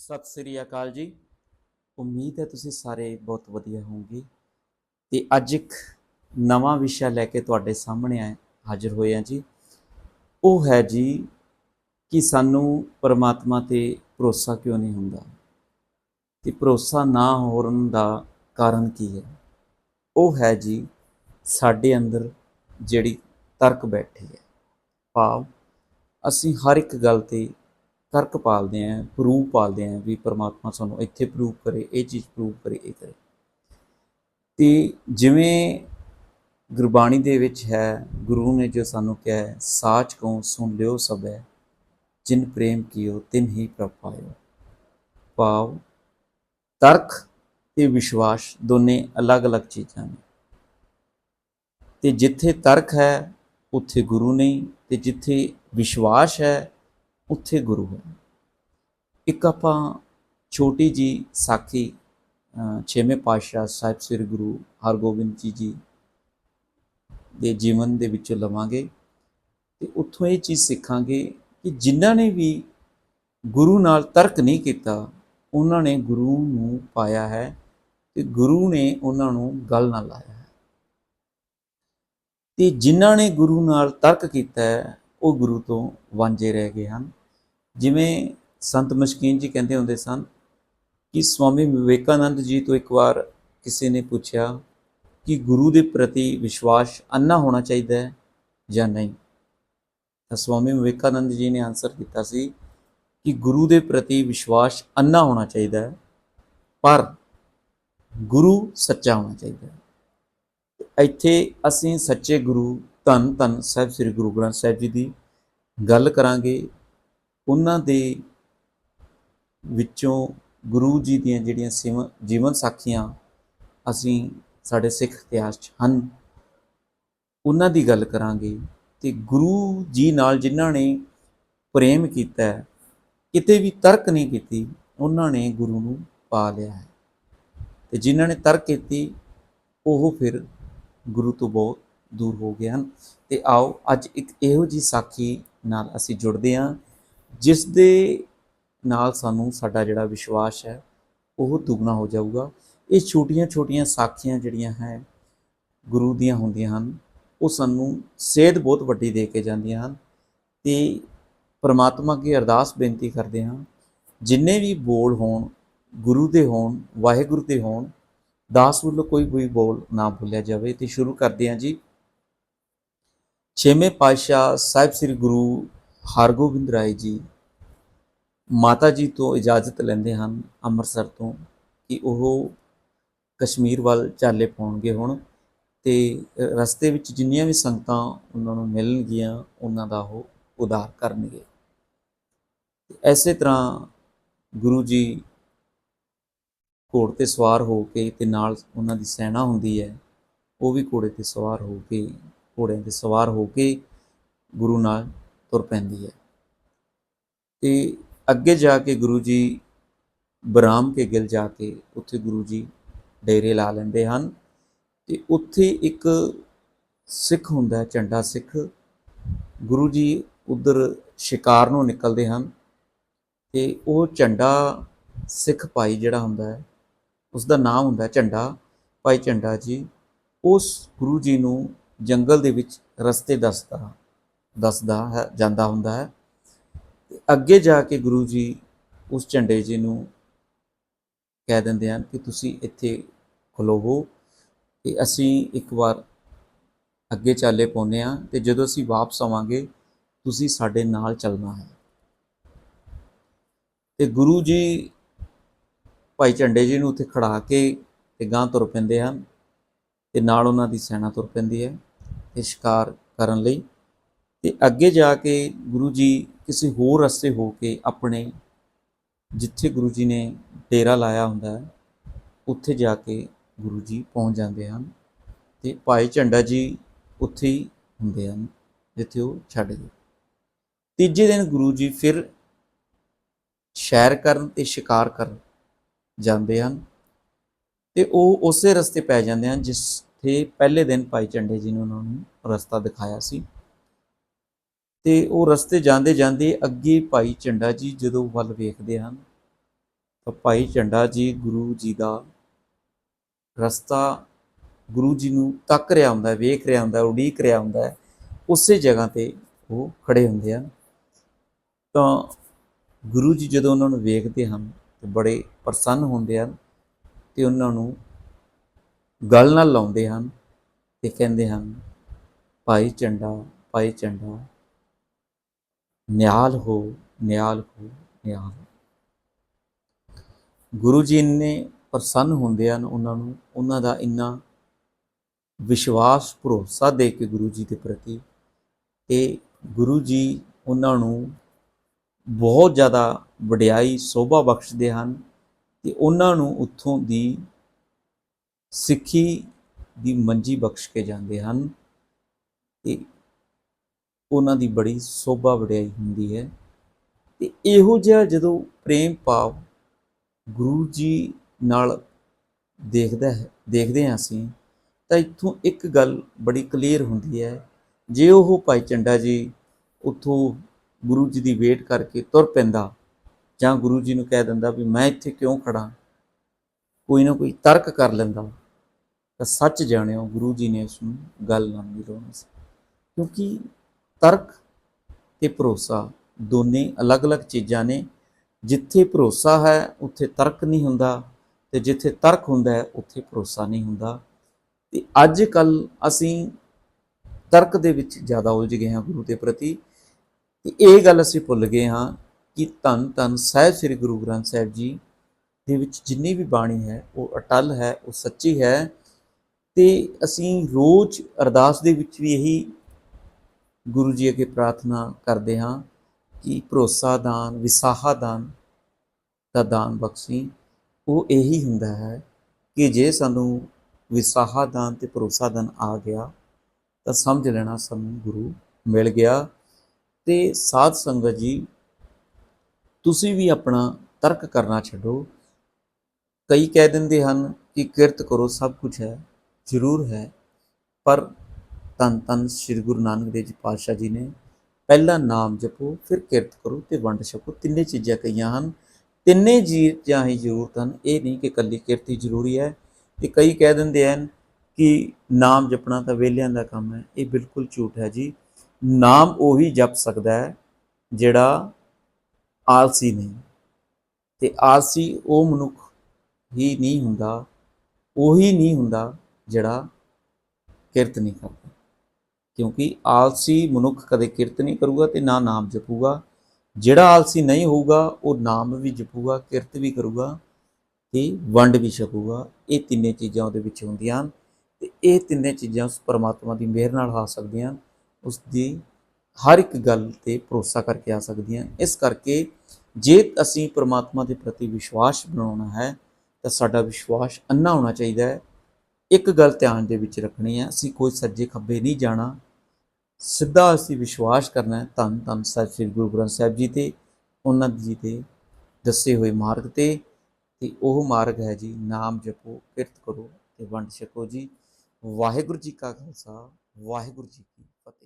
ਸਤਿ ਸ੍ਰੀ ਅਕਾਲ ਜੀ। ਉਮੀਦ ਹੈ ਤੁਸੀਂ ਸਾਰੇ ਬਹੁਤ ਵਧੀਆ ਹੋਵੋਗੇ। ਤੇ ਅੱਜ ਇੱਕ ਨਵਾਂ ਵਿਸ਼ਾ ਲੈ ਕੇ ਤੁਹਾਡੇ ਸਾਹਮਣੇ ਆਏ ਹਾਜ਼ਰ ਹੋਏ ਹਾਂ ਜੀ। ਉਹ ਹੈ ਜੀ ਕਿ ਸਾਨੂੰ ਪਰਮਾਤਮਾ ਤੇ ਭਰੋਸਾ ਕਿਉਂ ਨਹੀਂ ਹੁੰਦਾ? ਤੇ ਭਰੋਸਾ ਨਾ ਹੋਣ ਦਾ ਕਾਰਨ ਕੀ ਹੈ? ਉਹ ਹੈ ਜੀ ਸਾਡੇ ਅੰਦਰ ਜਿਹੜੀ ਤਰਕ ਬੈਠੀ ਹੈ। ਭਾਵ ਅਸੀਂ ਹਰ ਇੱਕ ਗੱਲ ਤੇ ਤਰਕ ਪਾਲਦੇ ਆਂ ਪ੍ਰੂਫ ਪਾਲਦੇ ਆਂ ਵੀ ਪਰਮਾਤਮਾ ਸਾਨੂੰ ਇੱਥੇ ਪ੍ਰੂਫ ਕਰੇ, ਇਹ ਚੀਜ਼ ਪ੍ਰੂਫ ਕਰੇ, ਇਹ ਕਰੇ। ਤੇ ਜਿਵੇਂ ਗੁਰਬਾਣੀ ਦੇ ਵਿੱਚ ਹੈ, ਗੁਰੂ ਨੇ ਜੋ ਸਾਨੂੰ ਕਿਹਾ ਹੈ, ਸਾਚ ਕਉ ਸੁਣ ਲਿਓ ਸਭੈ ਜਿਨ ਪ੍ਰੇਮ ਕੀਓ, ਤਿਨ ਹੀ ਪ੍ਰਭ ਪਾਇਓ। ਭਾਵ ਤਰਕ ਤੇ ਵਿਸ਼ਵਾਸ ਦੋਨੇ ਅਲੱਗ-ਅਲੱਗ ਚੀਜ਼ਾਂ ਨੇ। ਤੇ ਜਿੱਥੇ ਤਰਕ ਹੈ, ਉੱਥੇ ਗੁਰੂ ਨਹੀਂ, ਤੇ ਜਿੱਥੇ ਵਿਸ਼ਵਾਸ ਹੈ ਉੱਥੇ ਗੁਰੂ ਹੈ ਇੱਕ ਆਪਾਂ ਛੋਟੀ ਜੀ ਸਾਖੀ ਛੇਵੇਂ ਪਾਤਸ਼ਾਹ ਸਾਹਿਬ ਸ੍ਰੀ ਗੁਰੂ ਹਰਗੋਬਿੰਦ ਜੀ ਜੀ ਦੇ ਜੀਵਨ ਦੇ ਵਿੱਚੋਂ ਲਵਾਂਗੇ ਤੇ ਉੱਥੋਂ ਇਹ ਚੀਜ਼ ਸਿੱਖਾਂਗੇ ਕਿ ਜਿਨ੍ਹਾਂ ਨੇ ਵੀ ਗੁਰੂ ਨਾਲ ਤਰਕ ਨਹੀਂ ਕੀਤਾ, ਉਹਨਾਂ ਨੇ ਗੁਰੂ ਨੂੰ ਪਾਇਆ ਹੈ ਤੇ ਗੁਰੂ ਨੇ ਉਹਨਾਂ ਨੂੰ ਗੱਲ ਨਾਲ ਲਾਇਆ ਹੈ। ਤੇ ਜਿਨ੍ਹਾਂ ਨੇ ਗੁਰੂ ਨਾਲ ਤਰਕ ਕੀਤਾ ਹੈ, ਉਹ ਗੁਰੂ ਤੋਂ ਵਾਂਝੇ ਰਹਿ ਗਏ ਹਨ। ਜਿਵੇਂ ਸੰਤ ਮਸ਼ਕੀਨ ਜੀ ਕਹਿੰਦੇ ਹੁੰਦੇ ਸਨ ਕਿ ਸਵਾਮੀ ਵਿਵੇਕਾਨੰਦ ਜੀ ਤੋਂ ਇੱਕ ਵਾਰ ਕਿਸੇ ਨੇ ਪੁੱਛਿਆ ਕਿ ਗੁਰੂ ਦੇ ਪ੍ਰਤੀ ਵਿਸ਼ਵਾਸ ਅੰਨਾ ਹੋਣਾ ਚਾਹੀਦਾ ਹੈ ਜਾਂ ਨਹੀਂ? ਤਾਂ ਸਵਾਮੀ ਵਿਵੇਕਾਨੰਦ ਜੀ ਨੇ ਆਨਸਰ ਕੀਤਾ ਸੀ ਕਿ ਗੁਰੂ ਦੇ ਪ੍ਰਤੀ ਵਿਸ਼ਵਾਸ ਅੰਨਾ ਹੋਣਾ ਚਾਹੀਦਾ ਹੈ, ਪਰ ਗੁਰੂ ਸੱਚਾ ਹੋਣਾ ਚਾਹੀਦਾ ਹੈ। ਇੱਥੇ ਅਸੀਂ ਸੱਚੇ ਗੁਰੂ ਧੰਨ ਧੰਨ ਸਾਹਿਬ ਸ੍ਰੀ ਗੁਰੂ ਗ੍ਰੰਥ ਸਾਹਿਬ ਜੀ ਦੀ ਗੱਲ ਕਰਾਂਗੇ। ਉਹਨਾਂ ਦੇ ਵਿੱਚੋਂ ਗੁਰੂ ਜੀ ਦੀਆਂ ਜਿਹੜੀਆਂ ਸਿਮ- ਜੀਵਨ ਸਾਖੀਆਂ ਅਸੀਂ ਸਾਡੇ ਸਿੱਖ ਇਤਿਹਾਸ 'ਚ ਹਨ। ਉਹਨਾਂ ਦੀ ਗੱਲ ਕਰਾਂਗੇ ਤੇ ਗੁਰੂ ਜੀ ਨਾਲ ਜਿਨ੍ਹਾਂ ਨੇ ਪ੍ਰੇਮ ਕੀਤਾ ਕਿਤੇ ਵੀ ਤਰਕ ਨਹੀਂ ਕੀਤੀ, ਉਹਨਾਂ ਨੇ ਗੁਰੂ ਨੂੰ ਪਾ ਲਿਆ ਹੈ। ਤੇ ਜਿਨ੍ਹਾਂ ਨੇ ਤਰਕ ਕੀਤੀ, ਉਹ ਫਿਰ ਗੁਰੂ ਤੋਂ ਬਹੁਤ ਦੂਰ ਹੋ ਗਏ ਹਨ। ਤੇ ਆਓ ਅੱਜ ਇੱਕ ਇਹੋ ਜੀ ਸਾਖੀ ਨਾਲ ਅਸੀਂ ਜੁੜਦੇ ਹਾਂ ਜਿਸ ਦੇ ਨਾਲ ਸਾਨੂੰ ਸਾਡਾ ਜਿਹੜਾ ਵਿਸ਼ਵਾਸ ਹੈ, ਉਹ ਦੁੱਗਣਾ ਹੋ ਜਾਊਗਾ। ਇਹ ਛੋਟੀਆਂ-ਛੋਟੀਆਂ ਸਾਖੀਆਂ ਜਿਹੜੀਆਂ ਹੈ, ਗੁਰੂ ਦੀਆਂ ਹੁੰਦੀਆਂ ਹਨ, ਉਹ ਸਾਨੂੰ ਸੇਧ ਬਹੁਤ ਵੱਡੀ ਦੇ ਕੇ ਜਾਂਦੀਆਂ ਹਨ ਤੇ ਪਰਮਾਤਮਾ ਅੱਗੇ ਅਰਦਾਸ ਬੇਨਤੀ ਕਰਦੇ ਹਾਂ, ਜਿੰਨੇ ਵੀ ਬੋਲ ਹੋਣ, ਗੁਰੂ ਦੇ ਹੋਣ, ਵਾਹਿਗੁਰੂ ਦੇ ਹੋਣ, ਦਾਸ ਵੱਲੋਂ ਕੋਈ ਵੀ ਬੋਲ ਨਾ ਭੁੱਲਿਆ ਜਾਵੇ ਤੇ ਸ਼ੁਰੂ ਕਰਦੇ ਹਾਂ ਜੀ। ਛੇਵੇਂ ਪਾਤਸ਼ਾਹ ਸਾਹਿਬ ਸ੍ਰੀ ਗੁਰੂ ਹਰਗੋਬਿੰਦ ਰਾਏ ਜੀ ਮਾਤਾ ਜੀ ਤੋਂ ਇਜਾਜ਼ਤ ਲੈਂਦੇ ਹਨ ਅੰਮ੍ਰਿਤਸਰ ਤੋਂ ਕਿ ਉਹ ਕਸ਼ਮੀਰ ਵੱਲ ਚਾਲੇ ਪਾਉਣਗੇ ਹੁਣ ਤੇ ਰਸਤੇ ਵਿੱਚ ਜਿੰਨੀਆਂ ਵੀ ਸੰਗਤਾਂ ਉਹਨਾਂ ਨੂੰ ਮਿਲਣਗੀਆਂ, ਉਹਨਾਂ ਦਾ ਉਹ ਉਧਾਰ ਕਰਨਗੇ। ਤੇ ਐਸੇ ਤਰ੍ਹਾਂ ਗੁਰੂ ਜੀ ਘੋੜ ਤੇ ਸਵਾਰ ਹੋ ਕੇ ਤੇ ਨਾਲ ਉਹਨਾਂ ਦੀ ਸੈਨਾ ਹੁੰਦੀ ਹੈ, ਉਹ ਵੀ ਘੋੜੇ ਤੇ ਸਵਾਰ ਹੋ ਕੇ, ਘੋੜਿਆਂ ਤੇ ਸਵਾਰ ਹੋ ਕੇ ਗੁਰੂ ਨਾਲ ਤੁਰ ਪੈਂਦੀ ਹੈ। ਤੇ ਅੱਗੇ ਜਾ ਕੇ ਗੁਰੂ ਜੀ ਬਰਾਮ ਕੇ ਗਿਲ ਜਾ ਕੇ ਉੱਥੇ ਗੁਰੂ ਜੀ ਡੇਰੇ ਲਾ ਲੈਂਦੇ ਹਨ ਤੇ ਉੱਥੇ ਇੱਕ ਸਿੱਖ ਹੁੰਦਾ ਝੰਡਾ ਸਿੱਖ। ਗੁਰੂ ਜੀ ਉਧਰ ਸ਼ਿਕਾਰ ਨੂੰ ਨਿਕਲਦੇ ਹਨ ਤੇ ਉਹ ਝੰਡਾ ਸਿੱਖ ਭਾਈ ਜਿਹੜਾ ਹੁੰਦਾ ਹੈ ਉਸ ਦਾ ਨਾਮ ਹੁੰਦਾ ਝੰਡਾ ਭਾਈ ਝੰਡਾ ਜੀ। ਉਸ ਗੁਰੂ ਜੀ ਨੂੰ ਜੰਗਲ ਦੇ ਵਿੱਚ ਰਸਤੇ ਦੱਸਦਾ ਦੱਸਦਾ ਹੈ, ਜਾਂਦਾ ਹੁੰਦਾ ਹੈ। ਅੱਗੇ ਜਾ ਕੇ ਗੁਰੂ ਜੀ ਉਸ ਝੰਡੇ ਜੀ ਨੂੰ ਕਹਿ ਦਿੰਦੇ ਹਨ ਕਿ ਤੁਸੀਂ ਇੱਥੇ ਖਲੋਵੋ ਤੇ ਅਸੀਂ ਇੱਕ ਵਾਰ ਅੱਗੇ ਚਾਲੇ ਪਾਉਂਦੇ ਹਾਂ ਤੇ ਜਦੋਂ ਅਸੀਂ ਵਾਪਸ ਆਵਾਂਗੇ, ਤੁਸੀਂ ਸਾਡੇ ਨਾਲ ਚੱਲਣਾ ਹੈ। ਤੇ ਗੁਰੂ ਜੀ ਭਾਈ ਝੰਡੇ ਜੀ ਨੂੰ ਉੱਥੇ ਖੜਾ ਕੇ ਤੇ ਗਾਂ ਤੁਰ ਪੈਂਦੇ ਹਨ ਤੇ ਨਾਲ ਉਹਨਾਂ ਦੀ ਸੈਨਾ ਤੁਰ ਪੈਂਦੀ ਹੈ। ਤੇ ਸ਼ਿਕਾਰ ਕਰਨ ਲਈ ਤੇ ਅੱਗੇ ਜਾ ਕੇ ਗੁਰੂ ਜੀ ਕਿਸੇ ਹੋਰ ਰਸਤੇ ਹੋ ਕੇ ਆਪਣੇ ਜਿੱਥੇ ਗੁਰੂ ਜੀ ਨੇ ਡੇਰਾ ਲਾਇਆ ਹੁੰਦਾ ਹੈ, ਉੱਥੇ ਜਾ ਕੇ ਗੁਰੂ ਜੀ ਪਹੁੰਚ ਜਾਂਦੇ ਹਨ ਤੇ ਭਾਈ ਝੰਡਾ ਜੀ ਉੱਥੇ ਹੀ ਹੁੰਦੇ ਹਨ, ਜਿੱਥੇ ਉਹ ਛੱਡ ਗਏ। ਤੀਜੇ ਦਿਨ ਗੁਰੂ ਜੀ ਫਿਰ ਸ਼ੈਰ ਕਰਨ ਤੇ ਸ਼ਿਕਾਰ ਕਰਨ ਜਾਂਦੇ ਹਨ ਤੇ ਉਹ ਉਸੇ ਰਸਤੇ ਪੈ ਜਾਂਦੇ ਹਨ ਜਿਸ ਤੇ ਪਹਿਲੇ ਦਿਨ ਭਾਈ ਝੰਡੇ ਜੀ ਨੇ ਉਹਨਾਂ ਨੂੰ ਰਸਤਾ ਦਿਖਾਇਆ ਸੀ। ਤੇ ਉਹ ਰਸਤੇ ਜਾਂਦੇ ਜਾਂਦੇ ਅੱਗੇ ਭਾਈ ਝੰਡਾ ਜੀ ਜਦੋਂ ਵੱਲ ਵੇਖਦੇ ਹਨ, ਤਾਂ ਭਾਈ ਝੰਡਾ ਜੀ ਗੁਰੂ ਜੀ ਦਾ ਰਸਤਾ ਗੁਰੂ ਜੀ ਨੂੰ ਤੱਕ ਰਿਹਾ ਹੁੰਦਾ, ਵੇਖ ਰਿਹਾ ਹੁੰਦਾ, ਉਡੀਕ ਰਿਹਾ ਹੁੰਦਾ, ਉਸੇ ਜਗ੍ਹਾ ਤੇ ਉਹ ਖੜੇ ਹੁੰਦੇ ਹਨ। ਤਾਂ ਗੁਰੂ ਜੀ ਜਦੋਂ ਉਹਨਾਂ ਨੂੰ ਵੇਖਦੇ ਹਨ, ਤੇ ਬੜੇ ਪ੍ਰਸੰਨ ਹੁੰਦੇ ਹਨ ਤੇ ਉਹਨਾਂ ਨੂੰ ਗੱਲ ਨਾਲ ਲਾਉਂਦੇ ਹਨ ਤੇ ਕਹਿੰਦੇ ਹਨ, ਭਾਈ ਝੰਡਾ ਭਾਈ ਝੰਡਾ। ਨਿਹਾਲ ਹੋ ਨਿਹਾਲ ਹੋ, ਨਿਹਾਲ ਗੁਰੂ ਜੀ ਨੇ ਪ੍ਰਸੰਨ ਹੁੰਦੇ ਹਨ, ਉਹਨਾਂ ਨੂੰ, ਉਹਨਾਂ ਦਾ ਇੰਨਾ ਵਿਸ਼ਵਾਸ, ਭਰੋਸਾ ਦੇ ਕੇ ਗੁਰੂ ਜੀ ਦੇ ਪ੍ਰਤੀ ਤੇ ਗੁਰੂ ਜੀ ਉਹਨਾਂ ਨੂੰ ਬਹੁਤ ਜ਼ਿਆਦਾ ਵਡਿਆਈ, ਸੋਭਾ ਬਖਸ਼ਦੇ ਹਨ ਤੇ ਉਹਨਾਂ ਨੂੰ ਉੱਥੋਂ ਦੀ ਸਿੱਖੀ ਦੀ ਮੰਜੀ ਬਖਸ਼ ਕੇ ਜਾਂਦੇ ਹਨ ਤੇ ਉਹਨਾਂ ਦੀ ਬੜੀ ਸੋਭਾ ਵਡਿਆਈ ਹੁੰਦੀ ਹੈ। ਤੇ ਇਹੋ ਜਿਹਾ ਜਦੋਂ ਪ੍ਰੇਮ ਭਾਵ ਗੁਰੂ ਜੀ ਨਾਲ ਦੇਖਦਾ ਹੈ, ਦੇਖਦੇ ਹਾਂ ਅਸੀਂ, ਤਾਂ ਇੱਥੋਂ ਇੱਕ ਗੱਲ ਬੜੀ ਕਲੀਅਰ ਹੁੰਦੀ ਹੈ। ਜੇ ਉਹ ਭਾਈ ਚੰਡਾ ਜੀ ਉੱਥੋਂ ਗੁਰੂ ਜੀ ਦੀ ਵੇਟ ਕਰਕੇ ਤੁਰ ਪੈਂਦਾ ਜਾਂ ਗੁਰੂ ਜੀ ਨੂੰ ਕਹਿ ਦਿੰਦਾ ਵੀ ਮੈਂ ਇੱਥੇ ਕਿਉਂ ਖੜਾ ਕੋਈ ਨਾ ਕੋਈ ਤਰਕ ਕਰ ਲੈਂਦਾ, ਤਾਂ ਸੱਚ ਜਾਣਿਓ ਗੁਰੂ ਜੀ ਨੇ ਉਸ ਨੂੰ ਗੱਲ ਨਾਲ ਨਹੀਂ ਲਾਉਣਾ ਸੀ। ਕਿਉਂਕਿ ਤਰਕ ਤੇ ਭਰੋਸਾ, ਦੋਨੇ ਅਲੱਗ-ਅਲੱਗ ਚੀਜ਼ਾਂ ਨੇ। ਜਿੱਥੇ ਭਰੋਸਾ ਹੈ, ਉੱਥੇ ਤਰਕ ਨਹੀਂ ਹੁੰਦਾ ਤੇ ਜਿੱਥੇ ਤਰਕ ਹੁੰਦਾ ਹੈ, ਉੱਥੇ ਭਰੋਸਾ ਨਹੀਂ ਹੁੰਦਾ। ਤੇ ਅੱਜ ਕੱਲ ਅਸੀਂ ਤਰਕ ਦੇ ਵਿੱਚ ਜ਼ਿਆਦਾ ਉਲਝ ਗਏ ਹਾਂ ਗੁਰੂ ਦੇ ਪ੍ਰਤੀ। ਤੇ ਇਹ ਗੱਲ ਅਸੀਂ ਭੁੱਲ ਗਏ ਹਾਂ ਕਿ ਧੰਨ ਧੰਨ ਸਾਹਿਬ ਸ੍ਰੀ ਗੁਰੂ ਗ੍ਰੰਥ ਸਾਹਿਬ ਜੀ ਦੇ ਵਿੱਚ ਜਿੰਨੀ ਵੀ ਬਾਣੀ ਹੈ, ਉਹ ਅਟਲ ਹੈ, ਉਹ ਸੱਚੀ ਹੈ। ਤੇ ਅਸੀਂ ਰੋਜ਼ ਅਰਦਾਸ ਦੇ ਵਿੱਚ ਵੀ ਇਹੀ ਗੁਰੂ ਜੀ ਅੱਗੇ ਪ੍ਰਾਰਥਨਾ ਕਰਦੇ ਹਾਂ ਕਿ ਭਰੋਸਾ ਦਾਨ ਵਿਸਾਹਾ ਦਾਨ ਦਾ ਦਾਨ ਬਖਸ਼ੀ। ਉਹ ਇਹੀ ਹੁੰਦਾ ਹੈ ਕਿ ਜੇ ਸਾਨੂੰ ਵਿਸਾਹਾ ਦਾਨ ਤੇ ਭਰੋਸਾ ਦਾਨ ਆ ਗਿਆ, ਤਾਂ ਸਮਝ ਲੈਣਾ ਸਾਨੂੰ ਗੁਰੂ ਮਿਲ ਗਿਆ। ਤੇ ਸਾਧ ਸੰਗਤ ਜੀ, ਤੁਸੀਂ ਵੀ ਆਪਣਾ ਤਰਕ ਕਰਨਾ ਛੱਡੋ। ਕਈ ਕਹਿ ਦਿੰਦੇ ਹਨ ਕਿ ਕਿਰਤ ਕਰੋ, ਸਭ ਕੁਝ ਹੈ, ਜ਼ਰੂਰ ਹੈ। ਪਰ ਤਨ ਤਨ ਸ੍ਰੀ ਗੁਰੂ ਨਾਨਕ ਦੇਵ ਜੀ ਪਾਤਸ਼ਾਹ ਜੀ ਨੇ ਪਹਿਲਾ ਨਾਮ ਜਪੋ, ਫਿਰ ਕਿਰਤ ਕਰੋ ਤੇ ਵੰਡ ਛਕੋ। ਤਿੰਨੇ ਚੀਜ਼ਾਂ ਕਹੀਆਂ ਹਨ। ਤਿੰਨੇ ਜੀ ਜਾਂ ਹੀ ਜ਼ਰੂਰਤ ਹਨ। ਇਹ ਨਹੀਂ ਕਿ ਇਕੱਲੀ ਕਿਰਤ ਹੀ ਜ਼ਰੂਰੀ ਹੈ। ਤੇ ਕਈ ਕਹਿ ਦਿੰਦੇ ਹਨ ਕਿ ਨਾਮ ਜਪਣਾ ਤਾਂ ਵੇਲਿਆਂ ਦਾ ਕੰਮ ਹੈ। ਇਹ ਬਿਲਕੁਲ ਝੂਠ ਹੈ ਜੀ। ਨਾਮ ਉਹੀ ਜਪ ਸਕਦਾ ਹੈ ਜਿਹੜਾ ਆਲਸੀ ਨਹੀਂ। ਤੇ ਆਲਸੀ ਉਹ ਮਨੁੱਖ ਹੀ ਨਹੀਂ ਹੁੰਦਾ, ਉਹੀ ਨਹੀਂ ਹੁੰਦਾ ਜਿਹੜਾ ਕਿਰਤ ਨਹੀਂ ਕਰਦਾ। ਕਿਉਂਕਿ ਆਲਸੀ ਮਨੁੱਖ ਕਦੇ ਕਿਰਤ ਨਹੀਂ ਕਰੂਗਾ ਤੇ ਨਾ ਨਾਮ ਜਪੂਗਾ। ਜਿਹੜਾ ਆਲਸੀ ਨਹੀਂ ਹੋਊਗਾ, ਉਹ ਨਾਮ ਵੀ ਜਪੂਗਾ, ਕਿਰਤ ਵੀ ਕਰੂਗਾ ਤੇ ਵੰਡ ਵੀ ਛਕੂਗਾ। ਇਹ ਤਿੰਨੇ ਚੀਜ਼ਾਂ ਉਹਦੇ ਵਿੱਚ ਹੁੰਦੀਆਂ ਹਨ ਤੇ ਇਹ ਤਿੰਨੇ ਚੀਜ਼ਾਂ ਉਸ ਪਰਮਾਤਮਾ ਦੀ ਮਿਹਰ ਨਾਲ ਆ ਸਕਦੀਆਂ, ਉਸ ਦੀ ਹਰ ਇੱਕ ਗੱਲ ਤੇ ਭਰੋਸਾ ਕਰਕੇ ਆ ਸਕਦੀਆਂ। ਇਸ ਕਰਕੇ ਜੇ ਅਸੀਂ ਪਰਮਾਤਮਾ ਦੇ ਪ੍ਰਤੀ ਵਿਸ਼ਵਾਸ ਬਣਾਉਣਾ ਹੈ, ਤਾਂ ਸਾਡਾ ਵਿਸ਼ਵਾਸ ਅੰਨਾ ਹੋਣਾ ਚਾਹੀਦਾ ਹੈ। ਇੱਕ ਗੱਲ ਧਿਆਨ ਦੇ ਵਿੱਚ ਰੱਖਣੀ ਹੈ, ਅਸੀਂ ਕੋਈ ਸੱਜੇ ਖੱਬੇ ਨਹੀਂ ਜਾਣਾ। ਸਿੱਧਾ ਅਸੀਂ ਵਿਸ਼ਵਾਸ ਕਰਨਾ ਹੈ ਧੰਨ ਧੰਨ ਸਾਹਿਬ ਸ੍ਰੀ ਗੁਰੂ ਗ੍ਰੰਥ ਸਾਹਿਬ ਜੀ ਤੇ, ਉਹਨਾਂ ਜੀ ਦੇ ਦੱਸੇ ਹੋਏ ਮਾਰਗ ਤੇ ਤੇ ਉਹ ਮਾਰਗ ਹੈ ਜੀ, ਨਾਮ ਜਪੋ, ਕਿਰਤ ਕਰੋ ਤੇ ਵੰਡ ਛਕੋ ਜੀ। ਵਾਹਿਗੁਰੂ ਜੀ ਕਾ ਖਾਲਸਾ, ਵਾਹਿਗੁਰੂ ਜੀ ਕੀ ਫਤਿਹ।